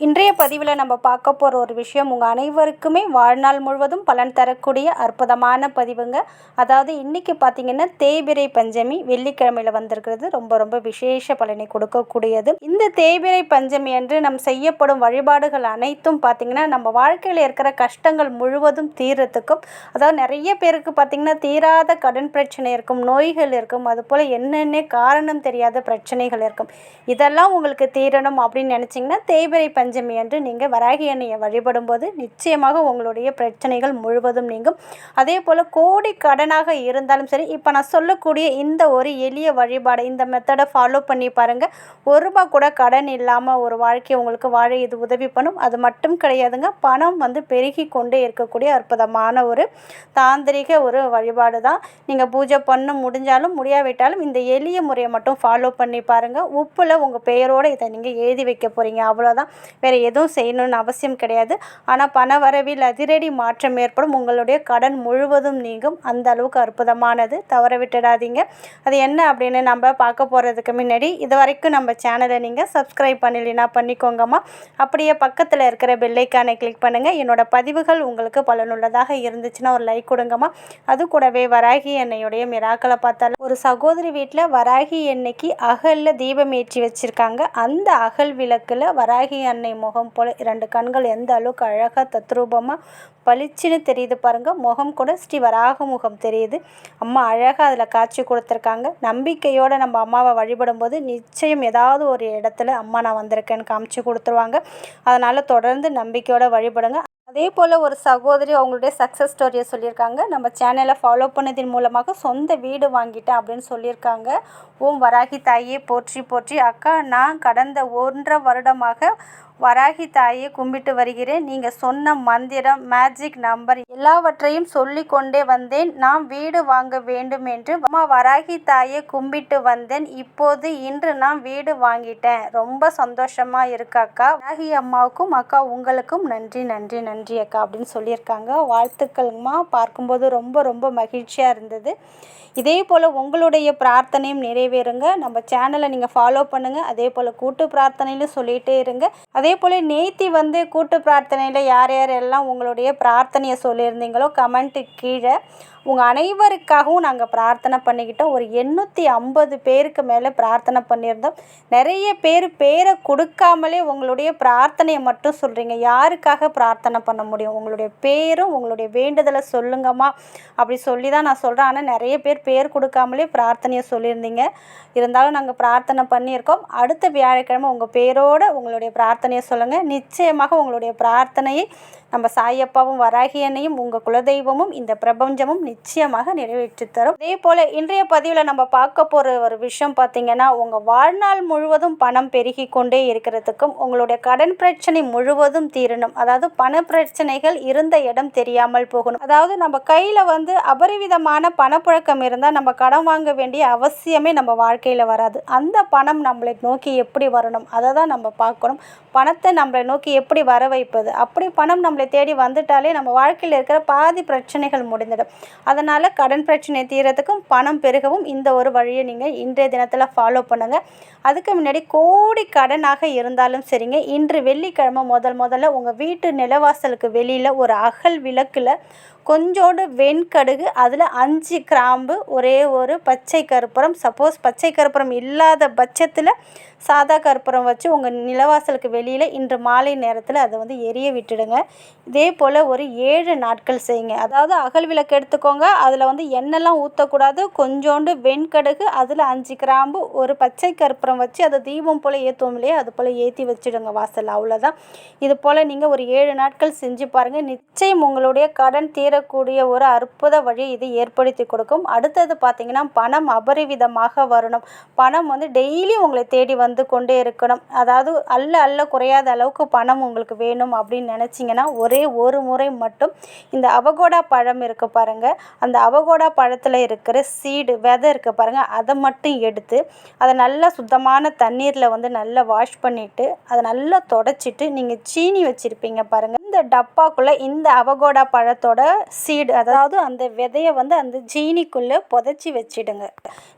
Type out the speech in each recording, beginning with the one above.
இன்றைய பதிவில் நம்ம பார்க்க போகிற ஒரு விஷயம் உங்கள் அனைவருக்குமே வாழ்நாள் முழுவதும் பலன் தரக்கூடிய அற்புதமான பதிவுங்க. அதாவது இன்றைக்கி பார்த்திங்கன்னா தேய்பிரை பஞ்சமி வெள்ளிக்கிழமையில் வந்திருக்கிறது. ரொம்ப ரொம்ப விசேஷ பலனை கொடுக்கக்கூடியது. இந்த தேய்பிரை பஞ்சமி என்று நம் செய்யப்படும் வழிபாடுகள் அனைத்தும் பார்த்திங்கன்னா நம்ம வாழ்க்கையில் இருக்கிற கஷ்டங்கள் முழுவதும் தீரத்துக்கும் அதாவது நிறைய பேருக்கு பார்த்திங்கன்னா தீராத கடன் பிரச்சனை இருக்கும் நோய்கள் இருக்கும் அதுபோல் என்னென்ன காரணம் தெரியாத பிரச்சனைகள் இருக்கும் இதெல்லாம் உங்களுக்கு தீரணும் அப்படின்னு நினச்சிங்கன்னா தேய்பிரை பஞ்சமி அன்று நீங்கள் வராகி எண்ணெயை வழிபடும்போது நிச்சயமாக உங்களுடைய பிரச்சனைகள் முழுவதும் நீங்கும். அதே போல் கோடி கடனாக இருந்தாலும் சரி இப்போ நான் சொல்லக்கூடிய இந்த ஒரு எளிய வழிபாடு இந்த மெத்தடை ஃபாலோ பண்ணி பாருங்கள் ஒரு ரூபா கூட கடன் இல்லாமல் ஒரு வாழ்க்கையை உங்களுக்கு வாழ இது உதவி பண்ணும். அது மட்டும் கிடையாதுங்க. பணம் வந்து பெருகி கொண்டே இருக்கக்கூடிய அற்புதமான ஒரு தாந்திரிக ஒரு வழிபாடு தான். நீங்கள் பூஜை பண்ண முடிஞ்சாலும் முடியாவிட்டாலும் இந்த எளிய முறையை மட்டும் ஃபாலோ பண்ணி பாருங்கள் உப்பில் உங்கள் பெயரோடு இதை நீங்கள் எழுதி வைக்க போகிறீங்க அவ்வளோதான் வேறு எதுவும் செய்யணும்னு அவசியம் கிடையாது. ஆனால் பண வரவில் அதிரடி மாற்றம் ஏற்படும். உங்களுடைய கடன் முழுவதும் நீங்கும். அந்த அளவுக்கு அற்புதமானது. தவற விட்டுடாதீங்க. அது என்ன அப்படின்னு நம்ம பார்க்க போகிறதுக்கு முன்னாடி இது வரைக்கும் நம்ம சேனலை நீங்கள் சப்ஸ்கிரைப் பண்ணலைன்னா பண்ணிக்கோங்கம்மா. அப்படியே பக்கத்தில் இருக்கிற பெல்லைக்கானை கிளிக் பண்ணுங்கள் என்னோட பதிவுகள் உங்களுக்கு பலனுள்ளதாக இருந்துச்சுன்னா ஒரு லைக் கொடுங்கம்மா. அது கூடவே வராகி எண்ணெயுடைய மிராக்களை பார்த்தாலும் ஒரு சகோதரி வீட்டில் வராகி எண்ணெய்க்கு அகலில் தீபம் ஏற்றி வச்சுருக்காங்க. அந்த அகல் விளக்கில் வராகி எண்ணெய் முகம் போல் இரண்டு கண்கள் எந்த அளவுக்கு அழகாக தத்ரூபமாக பளிச்சுன்னு தெரியுது பாருங்கள் முகம் கூட ஸ்ரீ வராக முகம் தெரியுது. அம்மா அழகாக அதில் காட்சி கொடுத்துருக்காங்க. நம்பிக்கையோடு நம்ம அம்மாவை வழிபடும்போது நிச்சயம் ஏதாவது ஒரு இடத்துல அம்மா நான் வந்திருக்கேன்னு காமிச்சு கொடுத்துருவாங்க. அதனால் தொடர்ந்து நம்பிக்கையோடு வழிபடுங்க. அதே போல் ஒரு சகோதரி அவங்களுடைய சக்ஸஸ் ஸ்டோரியை சொல்லியிருக்காங்க. நம்ம சேனலை ஃபாலோ பண்ணதின் மூலமாக சொந்த வீடு வாங்கிட்டேன் அப்படின்னு சொல்லியிருக்காங்க. ஓம் வராகி தாயே போற்றி போற்றி. அக்கா நான் கடந்த ஒன்றரை வருடமாக வராகி தாயை கும்பிட்டு வருகிறேன். நீங்கள் சொன்ன மந்திரம் மேஜிக் நம்பர் எல்லாவற்றையும் சொல்லி கொண்டே வந்தேன். நான் வீடு வாங்க வேண்டும் என்று. அம்மா வராகி தாயை கும்பிட்டு வந்தேன். இப்போது இன்று நான் வீடு வாங்கிட்டேன். ரொம்ப சந்தோஷமா இருக்கு அக்கா. வராகி அம்மாவுக்கும் அக்கா உங்களுக்கும் நன்றி நன்றி நன்றி அக்கா அப்படின்னு சொல்லியிருக்காங்க. வாழ்த்துக்கள்மா. பார்க்கும்போது ரொம்ப ரொம்ப மகிழ்ச்சியாக இருந்தது. இதே போல் உங்களுடைய பிரார்த்தனையும் நிறைவேறுங்க. நம்ம சேனலை நீங்கள் ஃபாலோ பண்ணுங்கள் அதே போல் கூட்டு பிரார்த்தனையிலும் சொல்லிகிட்டே இருங்க. அதே போல் நேத்தி வந்து கூட்டு பிரார்த்தனையில் யார் யார் எல்லாம் உங்களுடைய பிரார்த்தனையை சொல்லியிருந்தீங்களோ கமெண்ட்டு கீழே உங்கள் அனைவருக்காகவும் நாங்கள் பிரார்த்தனை பண்ணிக்கிட்டோம். ஒரு எண்ணூற்றி ஐம்பது பேருக்கு மேலே பிரார்த்தனை பண்ணியிருந்தோம். நிறைய பேர் பேரை கொடுக்காமலே உங்களுடைய பிரார்த்தனையை மட்டும் சொல்கிறீங்க யாருக்காக பிரார்த்தனை பண்ண முடியும்? உங்களுடைய பேரும் உங்களுடைய வேண்டுதலை சொல்லுங்கம்மா. அப்படி சொல்லி தான் நான் சொல்கிறேன் ஆனால் நிறைய பேர் பேர் கொடுக்காமலே பிரார்த்தனையை சொல்லியிருந்தீங்க. இருந்தாலும் நாங்கள் பிரார்த்தனை பண்ணியிருக்கோம். அடுத்த வியாழக்கிழமை உங்கள் பேரோடு உங்களுடைய பிரார்த்தனையை சொல்லுங்கள் நிச்சயமாக உங்களுடைய பிரார்த்தனையை நம்ம சாயப்பாவும் வராகியனையும் உங்கள் குலதெய்வமும் இந்த பிரபஞ்சமும் நிச்சயமாக நிறைவேற்றி தரும். அதே போல் இன்றைய பதிவில் நம்ம பார்க்க போகிற ஒரு விஷயம் பார்த்திங்கன்னா உங்கள் வாழ்நாள் முழுவதும் பணம் பெருகி கொண்டே இருக்கிறதுக்கும் உங்களுடைய கடன் பிரச்சனை முழுவதும் தீரணும். அதாவது பண பிரச்சனைகள் இருந்த இடம் தெரியாமல் போகணும். அதாவது நம்ம கையில் வந்து அபரிவிதமான பணப்புழக்கம் இருந்தால் நம்ம கடன் வாங்க வேண்டிய அவசியமே நம்ம வாழ்க்கையில் வராது. அந்த பணம் நம்மளை நோக்கி எப்படி வரணும்? அதை தான் நம்ம பார்க்கணும். பணத்தை நம்மளை நோக்கி எப்படி வர வைப்பது அப்படி பணம் நம்ம நம்மளை தேடி வந்துட்டாலே நம்ம வாழ்க்கையில் இருக்கிற பாதி பிரச்சனைகள் முடிந்துடும். அதனால் கடன் பிரச்சனை தீரத்துக்கும் பணம் பெருகவும் இந்த ஒரு வழியை நீங்கள் இன்றைய தினத்தில் ஃபாலோ பண்ணுங்கள் அதுக்கு முன்னாடி கோடி கடனாக இருந்தாலும் சரிங்க. இன்று வெள்ளிக்கிழமை முதல் முதல்ல உங்கள் வீட்டு நிலவாசலுக்கு வெளியில் ஒரு அகல் விளக்கில் கொஞ்சோண்டு வெண்கடுகு அதில் அஞ்சு கிராம்பு ஒரே ஒரு பச்சை கற்பூரம் சப்போஸ் பச்சை கற்பூரம் இல்லாத பட்சத்தில் சாதா கற்பூரம் வச்சு உங்கள் நிலவாசலுக்கு வெளியில் இன்று மாலை நேரத்தில் அதை வந்து எரிய விட்டுடுங்க. இதே போல் ஒரு ஏழு நாட்கள் செய்யுங்க. அதாவது அகல் விளக்கு எடுத்துக்கோங்க. அதில் வந்து எண்ணெய்லாம் ஊற்றக்கூடாது கொஞ்சோண்டு வெண்கடுகு அதில் அஞ்சு கிராம்பு ஒரு பச்சை கற்பூரம் வச்சு அதை தீபம் போல் ஏற்றுவோம் இல்லையா? அது போல் ஏற்றி வச்சுடுங்க வாசல் அவ்வளோதான் இது போல் நீங்கள் ஒரு ஏழு நாட்கள் செஞ்சு பாருங்கள் நிச்சயம் உங்களுடைய கடன் தீர தீரக்கூடிய ஒரு அற்புத வழி இது ஏற்படுத்தி கொடுக்கும். அடுத்தது பார்த்திங்கன்னா பணம் அபரிவிதமாக வரணும். பணம் வந்து டெய்லி உங்களை தேடி வந்து கொண்டே இருக்கணும். அதாவது அல்ல அல்ல குறையாத அளவுக்கு பணம் உங்களுக்கு வேணும் அப்படின்னு நினச்சிங்கன்னா ஒரே ஒரு முறை மட்டும் இந்த அவகோடா பழம் இருக்குது பாருங்கள் அந்த அவகோடா பழத்தில் இருக்கிற சீடு விதை இருக்குது பாருங்கள் அதை மட்டும் எடுத்து அதை நல்லா சுத்தமான தண்ணீரில் வந்து நல்லா வாஷ் பண்ணிவிட்டு அதை நல்லா தொடச்சிட்டு நீங்கள் சீனி வச்சுருப்பீங்க பாருங்கள் இந்த டப்பாக்குள்ளே இந்த அவகோடா பழத்தோட சீடு அதாவது அந்த விதையை வந்து அந்த ஜீனிக்குள்ளே புதைச்சி வச்சிடுங்க.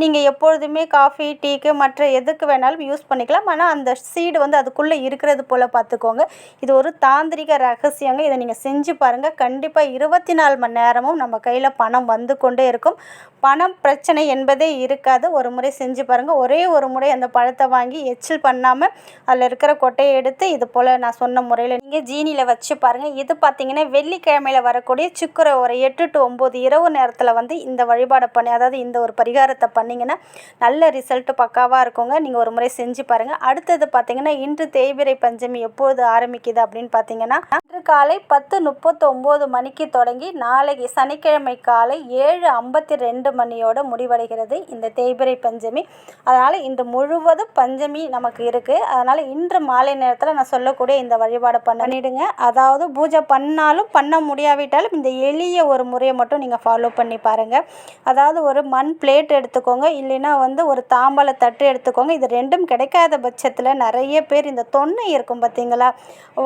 நீங்கள் எப்பொழுதுமே காஃபி டீக்கு மற்ற எதுக்கு வேணாலும் யூஸ் பண்ணிக்கலாம். ஆனால் அந்த சீடு வந்து அதுக்குள்ளே இருக்கிறது போல் பார்த்துக்கோங்க. இது ஒரு தாந்திரிக ரகசியங்க. இதை நீங்கள் செஞ்சு பாருங்கள் கண்டிப்பாக இருபத்தி நாலு மணி நேரமும் நம்ம கையில் பணம் வந்து கொண்டே இருக்கும். பணம் பிரச்சனை என்பதே இருக்காது. ஒரு முறை செஞ்சு பாருங்கள் ஒரே ஒரு முறை அந்த பழத்தை வாங்கி எச்சில் பண்ணாமல் அதில் இருக்கிற கொட்டையை எடுத்து இது போல் நான் சொன்ன முறையில் நீங்கள் ஜீனியில் வச்சு பாருங்கள் இது பார்த்தீங்கன்னா வெள்ளிக்கிழமையில் வரக்கூடிய சுக்கரை ஒரு எட்டு டு ஒம்பது இரவு நேரத்தில் வந்து இந்த வழிபாடை பண்ணி அதாவது இந்த ஒரு பரிகாரத்தை பண்ணிங்கன்னா நல்ல ரிசல்ட்டு பக்காவாக இருக்குங்க. நீங்கள் ஒரு முறை செஞ்சு பாருங்கள் அடுத்தது பார்த்தீங்கன்னா இன்று தேய்பிரை பஞ்சமி எப்பொழுது ஆரம்பிக்குது அப்படின்னு பார்த்தீங்கன்னா இன்று காலை பத்து முப்பத்தொம்போது மணிக்கு தொடங்கி நாளைக்கு சனிக்கிழமை காலை ஏழு ஐம்பத்தி ரெண்டு மணியோட முடிவடைகிறது இந்த தேய்பிரை பஞ்சமி. அதனால் இன்று முழுவதும் பஞ்சமி நமக்கு இருக்குது அதனால் இன்று மாலை நேரத்தில் நான் சொல்லக்கூடிய இந்த வழிபாடு பண்ணிடுங்க. அதான் அதாவது பூஜை பண்ணாலும் பண்ண முடியாவிட்டாலும் இந்த எளிய ஒரு முறையை மட்டும் நீங்கள் ஃபாலோ பண்ணி பாருங்கள் அதாவது ஒரு மண் பிளேட் எடுத்துக்கோங்க இல்லைன்னா வந்து ஒரு தாம்பாள தட்டு எடுத்துக்கோங்க. இது ரெண்டும் கிடைக்காத பட்சத்தில் நிறைய பேர் இந்த தொன்னை இருக்கும் பார்த்தீங்களா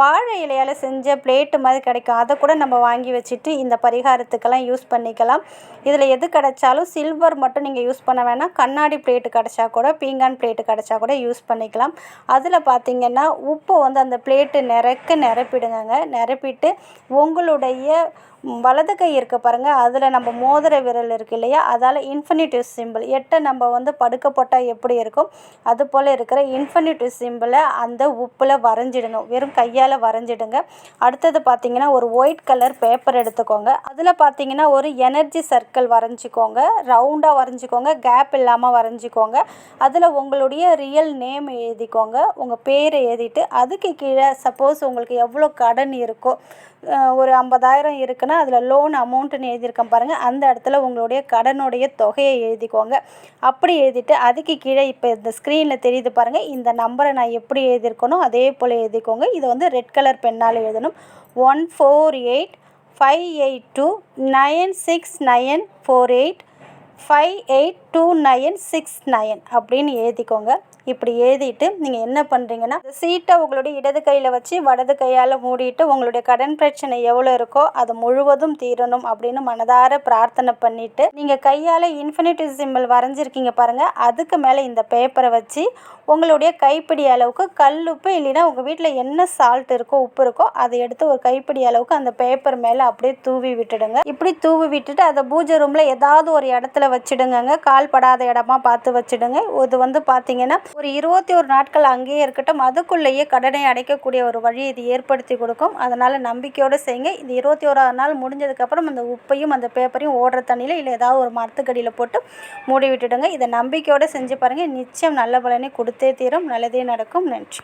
வாழை இலையால் செஞ்ச பிளேட்டு மாதிரி கிடைக்கும். அதை கூட நம்ம வாங்கி வச்சுட்டு இந்த பரிகாரத்துக்கெல்லாம் யூஸ் பண்ணிக்கலாம். இதில் எது கிடைச்சாலும் சில்வர் மட்டும் நீங்கள் யூஸ் பண்ண வேணாம். கண்ணாடி பிளேட்டு கிடச்சா கூட பீங்கான் பிளேட்டு கிடச்சா கூட யூஸ் பண்ணிக்கலாம். அதில் பார்த்தீங்கன்னா உப்பு வந்து அந்த பிளேட்டு நிறக்க நிரப்பிடுங்க நிரப்பிட்டு உங்களுடைய வலது கை இருக்க பாருங்கள் அதில் நம்ம மோதிர விரல் இருக்கு இல்லையா? அதால் இன்ஃபினிட்டிவ் சிம்பிள் எட்டை நம்ம வந்து படுக்க போட்டால் எப்படி இருக்கும்? அது போல் இருக்கிற இன்ஃபினிட்டிவ் சிம்பிளை அந்த உப்பில் வரைஞ்சிடுங்க வெறும் கையால் வரைஞ்சிடுங்க. அடுத்தது பார்த்தீங்கன்னா ஒரு ஒயிட் கலர் பேப்பர் எடுத்துக்கோங்க. அதில் பார்த்தீங்கன்னா ஒரு எனர்ஜி சர்க்கிள் வரைஞ்சிக்கோங்க. ரவுண்டாக வரைஞ்சிக்கோங்க. கேப் இல்லாமல் வரைஞ்சிக்கோங்க. அதில் உங்களுடைய ரியல் நேம் எழுதிக்கோங்க. உங்கள் பேரை எழுதிட்டு அதுக்கு கீழே சப்போஸ் உங்களுக்கு எவ்வளோ கடன் இருக்கோ ஒரு ஐம்பதாயிரம் இருக்குன்னா அதில் லோன் அமௌண்ட்டுன்னு எழுதியிருக்கேன் பாருங்கள் அந்த இடத்துல உங்களுடைய கடனுடைய தொகையை எழுதிக்கோங்க. அப்படி எழுதிட்டு அதுக்கு கீழே இப்போ இந்த ஸ்க்ரீனில் தெரியுது பாருங்கள் இந்த நம்பரை நான் எப்படி எழுதியிருக்கணும் அதே போல் எழுதிக்கோங்க. இதை வந்து ரெட் கலர் பெண்ணால் எழுதணும். One four eight five eight two nine six nine four eight five eight two nine six nine அப்படின்னு எழுதிக்கோங்க. இப்படி எழுதிட்டு நீங்கள் என்ன பண்ணுறீங்கன்னா சீட்டை உங்களுடைய இடது கையில் வச்சு வடது கையால் மூடிட்டு உங்களுடைய கடன் பிரச்சனை எவ்வளோ இருக்கோ அது முழுவதும் தீரணும் அப்படின்னு மனதார பிரார்த்தனை பண்ணிவிட்டு நீங்கள் கையால் இன்ஃபினிட்டி சிம்பிள் வரைஞ்சிருக்கீங்க பாருங்கள் அதுக்கு மேலே இந்த பேப்பரை வச்சு உங்களுடைய கைப்பிடி அளவுக்கு கல் உப்பு இல்லைன்னா உங்கள் வீட்டில் என்ன சால்ட் இருக்கோ உப்பு இருக்கோ அதை எடுத்து ஒரு கைப்பிடி அளவுக்கு அந்த பேப்பர் மேலே அப்படியே தூவி விட்டுடுங்க. இப்படி தூவி விட்டுட்டு அதை பூஜை ரூமில் ஏதாவது ஒரு இடத்துல வச்சுடுங்க கால் கால் படாத இடமா பார்த்து வச்சுடுங்க. இது வந்து பார்த்தீங்கன்னா ஒரு இருபத்தி ஒரு நாட்கள் அங்கேயே இருக்கட்டும். அதுக்குள்ளேயே கடனை அடைக்கக்கூடிய ஒரு வழி இது ஏற்படுத்தி கொடுக்கும். அதனால் நம்பிக்கையோடு செய்யுங்க. இது இருபத்தி ஓராவது நாள் முடிஞ்சதுக்கப்புறம் அந்த உப்பையும் அந்த பேப்பரையும் ஓடுற தண்ணியில் இல்லை ஏதாவது ஒரு மரத்துக்கடியில் போட்டு மூடி விட்டுடுங்க. இதை நம்பிக்கையோடு செஞ்சு பாருங்கள் நிச்சயம் நல்ல பலனை கொடுத்தே தீரும். நல்லதே நடக்கும். நன்றி.